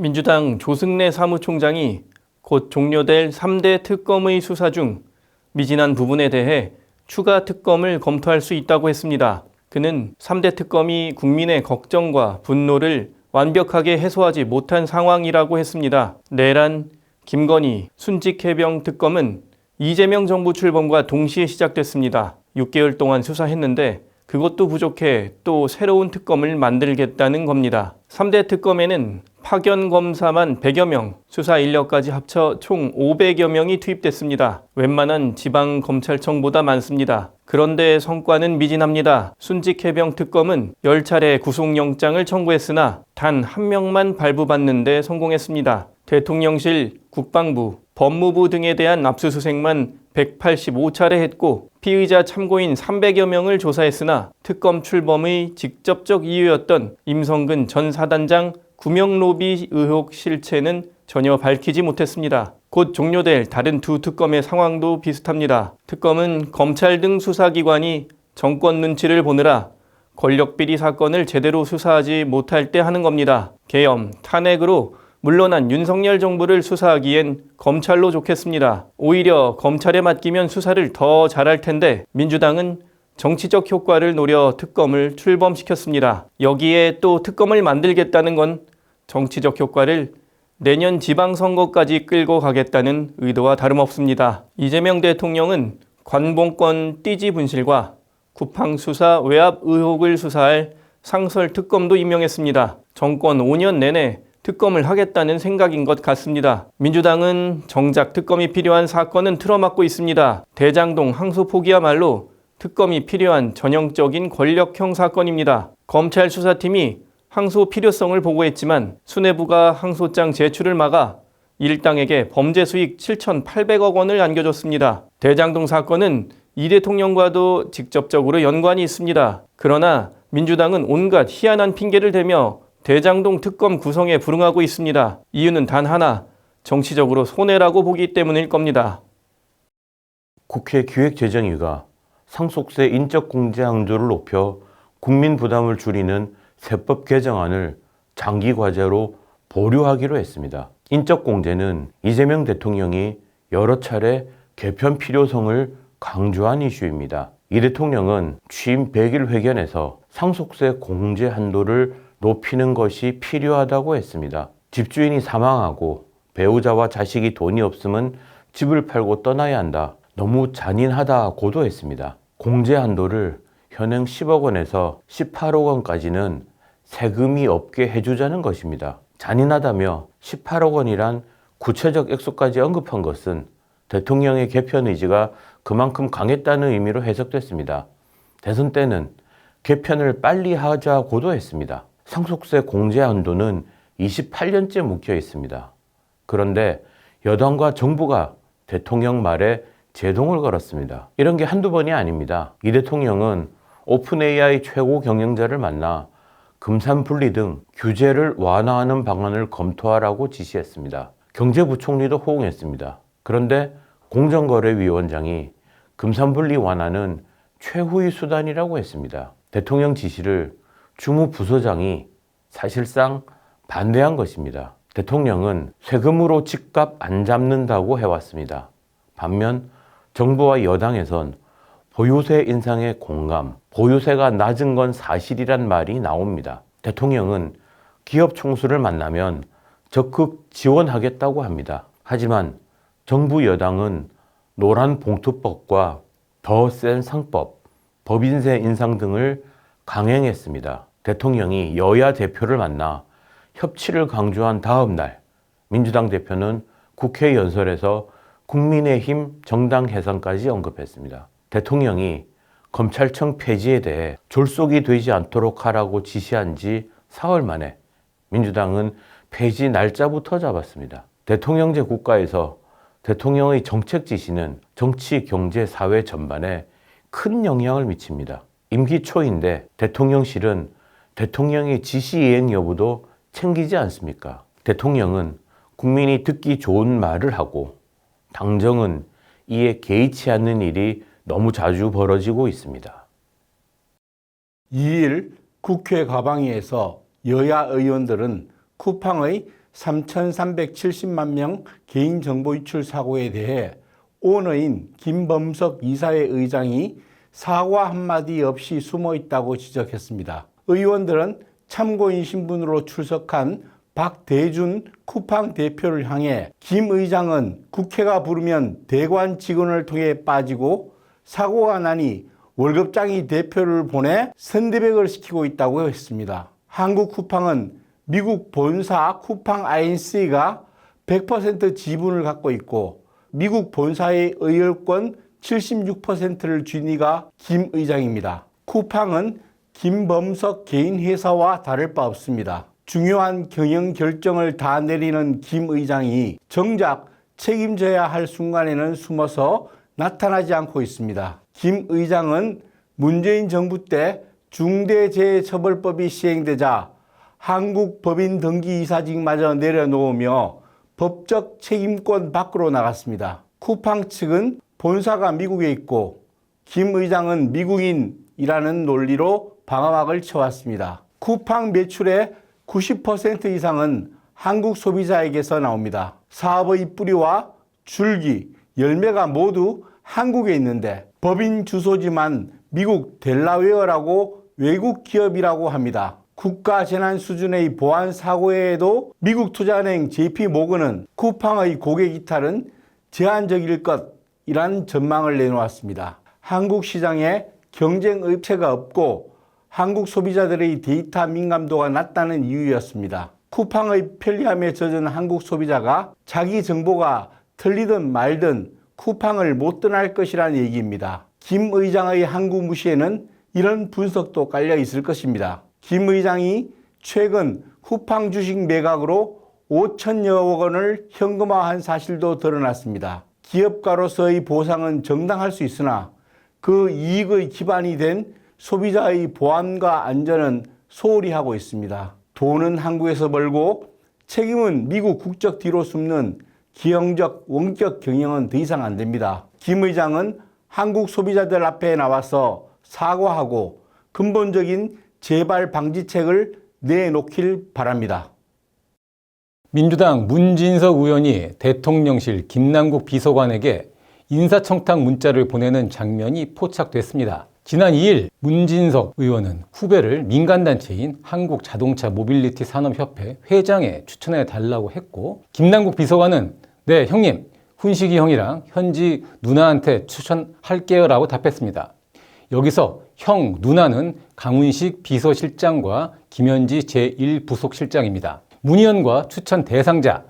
민주당 조승래 사무총장이 곧 종료될 3대 특검의 수사 중 미진한 부분에 대해 추가 특검을 검토할 수 있다고 했습니다. 그는 3대 특검이 국민의 걱정과 분노를 완벽하게 해소하지 못한 상황이라고 했습니다. 내란, 김건희, 순직해병 특검은 이재명 정부 출범과 동시에 시작됐습니다. 6개월 동안 수사했는데 그것도 부족해 또 새로운 특검을 만들겠다는 겁니다. 3대 특검에는 파견 검사만 100여 명, 수사 인력까지 합쳐 총 500여 명이 투입됐습니다. 웬만한 지방 검찰청보다 많습니다. 그런데 성과는 미진합니다. 순직 해병 특검은 10차례 구속영장을 청구했으나 단 한 명만 발부받는데 성공했습니다. 대통령실, 국방부, 법무부 등에 대한 압수수색만 185차례 했고 피의자 참고인 300여 명을 조사했으나 특검 출범의 직접적 이유였던 임성근 전 사단장 구명 로비 의혹 실체는 전혀 밝히지 못했습니다. 곧 종료될 다른 두 특검의 상황도 비슷합니다. 특검은 검찰 등 수사기관이 정권 눈치를 보느라 권력비리 사건을 제대로 수사하지 못할 때 하는 겁니다. 계엄, 탄핵으로 물러난 윤석열 정부를 수사하기엔 검찰로 좋겠습니다. 오히려 검찰에 맡기면 수사를 더 잘할 텐데 민주당은 정치적 효과를 노려 특검을 출범시켰습니다. 여기에 또 특검을 만들겠다는 건 정치적 효과를 내년 지방선거까지 끌고 가겠다는 의도와 다름없습니다. 이재명 대통령은 관봉권 띠지 분실과 쿠팡수사 외압 의혹을 수사할 상설 특검도 임명했습니다. 정권 5년 내내 특검을 하겠다는 생각인 것 같습니다. 민주당은 정작 특검이 필요한 사건은 틀어막고 있습니다. 대장동 항소 포기야말로 특검이 필요한 전형적인 권력형 사건입니다. 검찰 수사팀이 항소 필요성을 보고했지만 수뇌부가 항소장 제출을 막아 일당에게 범죄 수익 7,800억 원을 안겨줬습니다. 대장동 사건은 이 대통령과도 직접적으로 연관이 있습니다. 그러나 민주당은 온갖 희한한 핑계를 대며 대장동 특검 구성에 불응하고 있습니다. 이유는 단 하나, 정치적으로 손해라고 보기 때문일 겁니다. 국회 기획재정위가 상속세 인적 공제 항조를 높여 국민 부담을 줄이는 세법 개정안을 장기 과제로 보류하기로 했습니다. 인적 공제는 이재명 대통령이 여러 차례 개편 필요성을 강조한 이슈입니다. 이 대통령은 취임 100일 회견에서 상속세 공제 한도를 높이는 것이 필요하다고 했습니다. 집주인이 사망하고 배우자와 자식이 돈이 없으면 집을 팔고 떠나야 한다. 너무 잔인하다고도 했습니다. 공제 한도를 현행 10억 원에서 18억 원까지는 세금이 없게 해주자는 것입니다. 잔인하다며 18억 원이란 구체적 액수까지 언급한 것은 대통령의 개편 의지가 그만큼 강했다는 의미로 해석됐습니다. 대선 때는 개편을 빨리 하자고도 했습니다. 상속세 공제 한도는 28년째 묵혀 있습니다. 그런데 여당과 정부가 대통령 말에 제동을 걸었습니다. 이런 게 한두 번이 아닙니다. 이 대통령은 오픈 AI 최고 경영자를 만나 금산 분리 등 규제를 완화하는 방안을 검토하라고 지시했습니다. 경제부총리도 호응했습니다. 그런데 공정거래위원장이 금산 분리 완화는 최후의 수단이라고 했습니다. 대통령 지시를 주무부서장이 사실상 반대한 것입니다. 대통령은 세금으로 집값 안 잡는다고 해왔습니다. 반면 정부와 여당에선 보유세 인상에 공감, 보유세가 낮은 건 사실이란 말이 나옵니다. 대통령은 기업 총수를 만나면 적극 지원하겠다고 합니다. 하지만 정부 여당은 노란 봉투법과 더 센 상법, 법인세 인상 등을 강행했습니다. 대통령이 여야 대표를 만나 협치를 강조한 다음 날 민주당 대표는 국회 연설에서 국민의힘 정당 해산까지 언급했습니다. 대통령이 검찰청 폐지에 대해 졸속이 되지 않도록 하라고 지시한 지 사흘 만에 민주당은 폐지 날짜부터 잡았습니다. 대통령제 국가에서 대통령의 정책 지시는 정치, 경제, 사회 전반에 큰 영향을 미칩니다. 임기 초인데 대통령실은 대통령의 지시 이행 여부도 챙기지 않습니까? 대통령은 국민이 듣기 좋은 말을 하고 당정은 이에 개의치 않는 일이 너무 자주 벌어지고 있습니다. 2일 국회 가방위에서 여야 의원들은 쿠팡의 3,370만 명 개인정보 유출 사고에 대해 오너인 김범석 이사회 의장이 사과 한마디 없이 숨어 있다고 지적했습니다. 의원들은 참고인 신분으로 출석한 박대준 쿠팡 대표를 향해 김 의장은 국회가 부르면 대관 직원을 통해 빠지고 사고가 나니 월급장이 대표를 보내 선대백을 시키고 있다고 했습니다. 한국 쿠팡은 미국 본사 쿠팡 INC가 100% 지분을 갖고 있고 미국 본사의 의결권 76%를 쥔 이가 김 의장입니다. 쿠팡은 김범석 개인 회사와 다를 바 없습니다. 중요한 경영 결정을 다 내리는 김 의장이 정작 책임져야 할 순간에는 숨어서 나타나지 않고 있습니다. 김 의장은 문재인 정부 때 중대재해처벌법이 시행되자 한국 법인 등기 이사직마저 내려놓으며 법적 책임권 밖으로 나갔습니다. 쿠팡 측은 본사가 미국에 있고 김 의장은 미국인이라는 논리로 방어막을 쳐왔습니다. 쿠팡 매출의 90% 이상은 한국 소비자에게서 나옵니다. 사업의 뿌리와 줄기, 열매가 모두 한국에 있는데 법인 주소지만 미국 델라웨어라고 외국 기업이라고 합니다. 국가 재난 수준의 보안 사고에도 미국 투자은행 JP 모건은 쿠팡의 고객 이탈은 제한적일 것이란 전망을 내놓았습니다. 한국 시장에 경쟁 업체가 없고 한국 소비자들의 데이터 민감도가 낮다는 이유였습니다. 쿠팡의 편리함에 젖은 한국 소비자가 자기 정보가 틀리든 말든 쿠팡을 못 떠날 것이라는 얘기입니다. 김 의장의 한국 무시에는 이런 분석도 깔려 있을 것입니다. 김 의장이 최근 쿠팡 주식 매각으로 5천여억 원을 현금화한 사실도 드러났습니다. 기업가로서의 보상은 정당할 수 있으나 그 이익의 기반이 된 소비자의 보안과 안전은 소홀히 하고 있습니다. 돈은 한국에서 벌고 책임은 미국 국적 뒤로 숨는 기형적 원격 경영은 더 이상 안 됩니다. 김 의장은 한국 소비자들 앞에 나와서 사과하고 근본적인 재발 방지책을 내놓길 바랍니다. 민주당 문진석 의원이 대통령실 김남국 비서관에게 인사청탁 문자를 보내는 장면이 포착됐습니다. 지난 2일 문진석 의원은 후배를 민간단체인 한국자동차 모빌리티 산업협회 회장에 추천해 달라고 했고 김남국 비서관은 네 형님 훈식이 형이랑 현지 누나한테 추천할게요 라고 답했습니다. 여기서 형 누나는 강훈식 비서실장과 김현지 제1부속실장입니다. 문 의원과 추천 대상자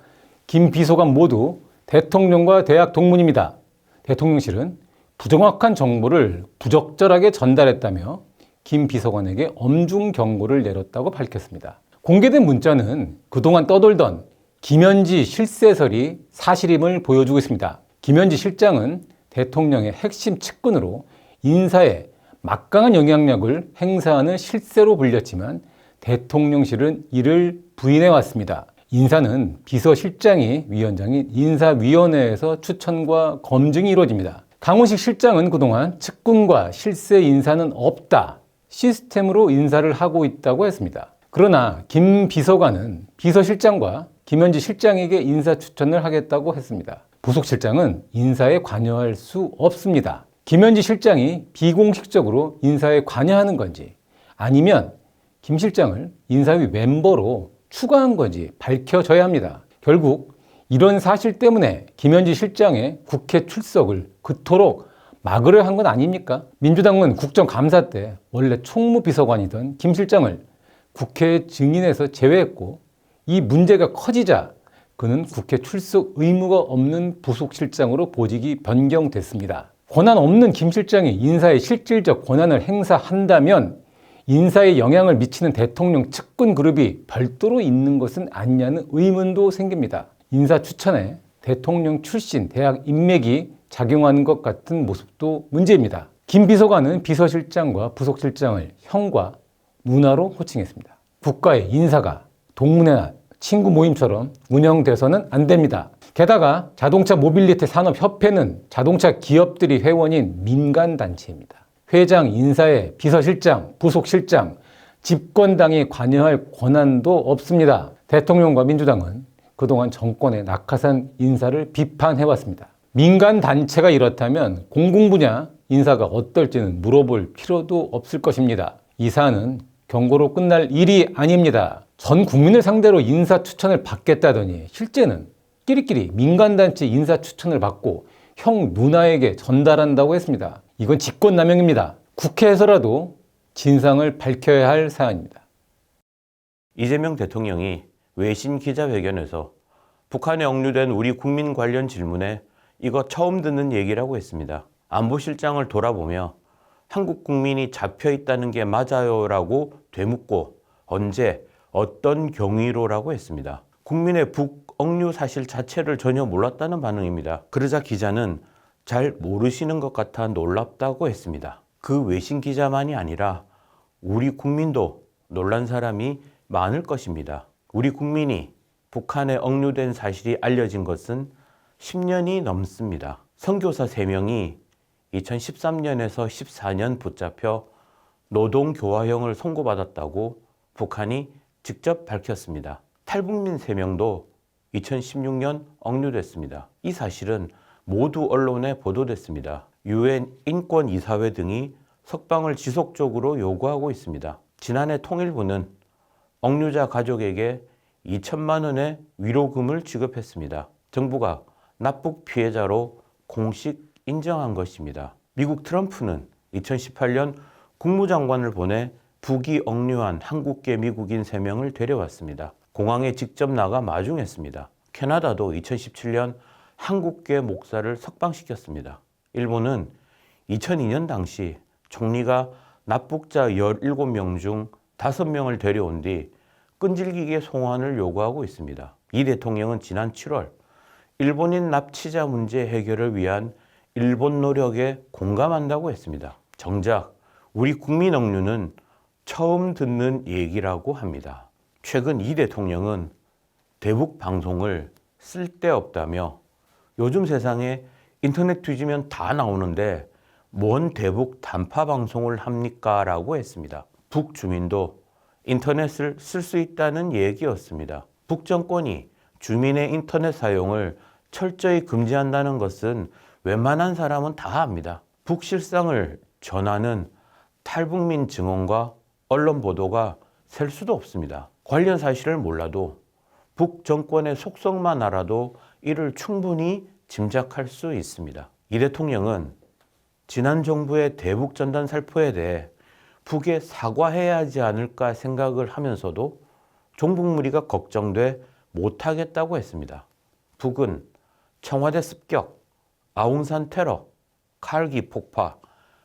김 비서관 모두 대통령과 대학 동문입니다. 대통령실은 부정확한 정보를 부적절하게 전달했다며 김 비서관에게 엄중 경고를 내렸다고 밝혔습니다. 공개된 문자는 그동안 떠돌던 김현지 실세설이 사실임을 보여주고 있습니다. 김현지 실장은 대통령의 핵심 측근으로 인사에 막강한 영향력을 행사하는 실세로 불렸지만 대통령실은 이를 부인해 왔습니다. 인사는 비서실장이 위원장인 인사위원회에서 추천과 검증이 이루어집니다. 강훈식 실장은 그동안 측근과 실세 인사는 없다. 시스템으로 인사를 하고 있다고 했습니다. 그러나 김 비서관은 비서실장과 김현지 실장에게 인사 추천을 하겠다고 했습니다. 부속실장은 인사에 관여할 수 없습니다. 김현지 실장이 비공식적으로 인사에 관여하는 건지 아니면 김 실장을 인사위 멤버로 추가한 건지 밝혀져야 합니다. 결국 이런 사실 때문에 김현지 실장의 국회 출석을 그토록 막으려 한 건 아닙니까? 민주당은 국정감사 때 원래 총무비서관이던 김 실장을 국회 증인에서 제외했고 이 문제가 커지자 그는 국회 출석 의무가 없는 부속실장으로 보직이 변경됐습니다. 권한 없는 김 실장이 인사의 실질적 권한을 행사한다면 인사에 영향을 미치는 대통령 측근 그룹이 별도로 있는 것은 아니냐는 의문도 생깁니다. 인사 추천에 대통령 출신 대학 인맥이 작용하는 것 같은 모습도 문제입니다. 김 비서관은 비서실장과 부속실장을 형과 누나로 호칭했습니다. 국가의 인사가 동문회나 친구 모임처럼 운영돼서는 안 됩니다. 게다가 자동차 모빌리티 산업협회는 자동차 기업들이 회원인 민간단체입니다. 회장 인사에 비서실장, 부속실장, 집권당이 관여할 권한도 없습니다. 대통령과 민주당은 그동안 정권의 낙하산 인사를 비판해왔습니다. 민간 단체가 이렇다면 공공 분야 인사가 어떨지는 물어볼 필요도 없을 것입니다. 이 사안은 경고로 끝날 일이 아닙니다. 전 국민을 상대로 인사 추천을 받겠다더니 실제는 끼리끼리 민간단체 인사 추천을 받고 형 누나에게 전달한다고 했습니다. 이건 직권남용입니다. 국회에서라도 진상을 밝혀야 할 사안입니다. 이재명 대통령이 외신 기자회견에서 북한에 억류된 우리 국민 관련 질문에 이거 처음 듣는 얘기라고 했습니다. 안보실장을 돌아보며 한국 국민이 잡혀 있다는 게 맞아요라고 되묻고 언제 어떤 경위로라고 했습니다. 국민의 북 억류 사실 자체를 전혀 몰랐다는 반응입니다. 그러자 기자는 잘 모르시는 것 같아 놀랍다고 했습니다. 그 외신 기자만이 아니라 우리 국민도 놀란 사람이 많을 것입니다. 우리 국민이 북한에 억류된 사실이 알려진 것은 10년이 넘습니다. 선교사 3명이 2013년에서 14년 붙잡혀 노동교화형을 선고받았다고 북한이 직접 밝혔습니다. 탈북민 3명도 2016년 억류됐습니다. 이 사실은 모두 언론에 보도됐습니다. 유엔 인권이사회 등이 석방을 지속적으로 요구하고 있습니다. 지난해 통일부는 억류자 가족에게 2천만 원의 위로금을 지급했습니다. 정부가 납북 피해자로 공식 인정한 것입니다. 미국 트럼프는 2018년 국무장관을 보내 북이 억류한 한국계 미국인 3명을 데려왔습니다. 공항에 직접 나가 마중했습니다. 캐나다도 2017년 한국계 목사를 석방시켰습니다. 일본은 2002년 당시 총리가 납북자 17명 중 5명을 데려온 뒤 끈질기게 송환을 요구하고 있습니다. 이 대통령은 지난 7월 일본인 납치자 문제 해결을 위한 일본 노력에 공감한다고 했습니다. 정작 우리 국민 억류는 처음 듣는 얘기라고 합니다. 최근 이 대통령은 대북 방송을 쓸데없다며 요즘 세상에 인터넷 뒤지면 다 나오는데 뭔 대북 단파 방송을 합니까? 라고 했습니다. 북 주민도 인터넷을 쓸 수 있다는 얘기였습니다. 북 정권이 주민의 인터넷 사용을 철저히 금지한다는 것은 웬만한 사람은 다 압니다. 북 실상을 전하는 탈북민 증언과 언론 보도가 셀 수도 없습니다. 관련 사실을 몰라도 북 정권의 속성만 알아도 이를 충분히 짐작할 수 있습니다. 이 대통령은 지난 정부의 대북 전단 살포에 대해 북에 사과해야 하지 않을까 생각을 하면서도 종북 무리가 걱정돼 못하겠다고 했습니다. 북은 청와대 습격, 아웅산 테러, 칼기 폭파,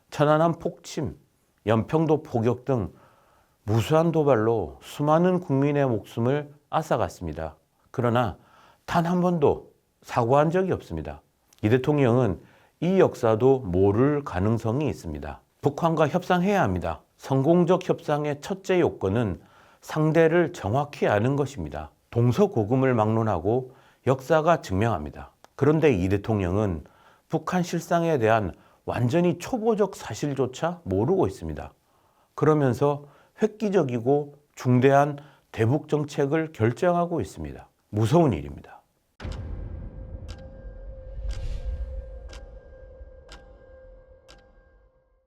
천안함 폭침, 연평도 포격 등 무수한 도발로 수많은 국민의 목숨을 앗아갔습니다. 그러나 단 한 번도 사과한 적이 없습니다. 이 대통령은 이 역사도 모를 가능성이 있습니다. 북한과 협상해야 합니다. 성공적 협상의 첫째 요건은 상대를 정확히 아는 것입니다. 동서고금을 막론하고 역사가 증명합니다. 그런데 이 대통령은 북한 실상에 대한 완전히 초보적 사실조차 모르고 있습니다. 그러면서 획기적이고 중대한 대북 정책을 결정하고 있습니다. 무서운 일입니다.